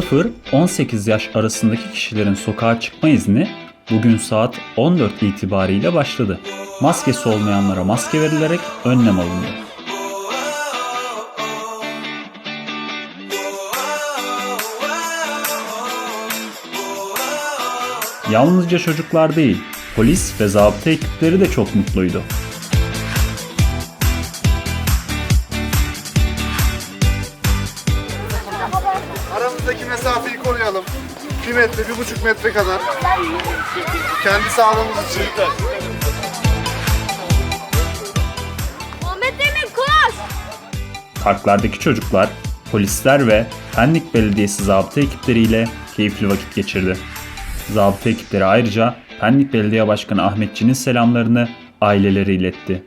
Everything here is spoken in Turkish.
0-18 yaş arasındaki kişilerin sokağa çıkma izni bugün saat 14 itibariyle başladı. Maskesi olmayanlara maske verilerek önlem alındı. Yalnızca çocuklar değil, polis ve zabıta ekipleri de çok mutluydu. Aramızdaki mesafeyi koruyalım. 2 metre, 1,5 metre kadar. Kendi sağlığımız için. Muhammed Emin koş! Parklardaki çocuklar, polisler ve Pendik Belediyesi zabıta ekipleriyle keyifli vakit geçirdi. Zabıta ekipleri ayrıca Pendik Belediye Başkanı Ahmetçi'nin selamlarını ailelere iletti.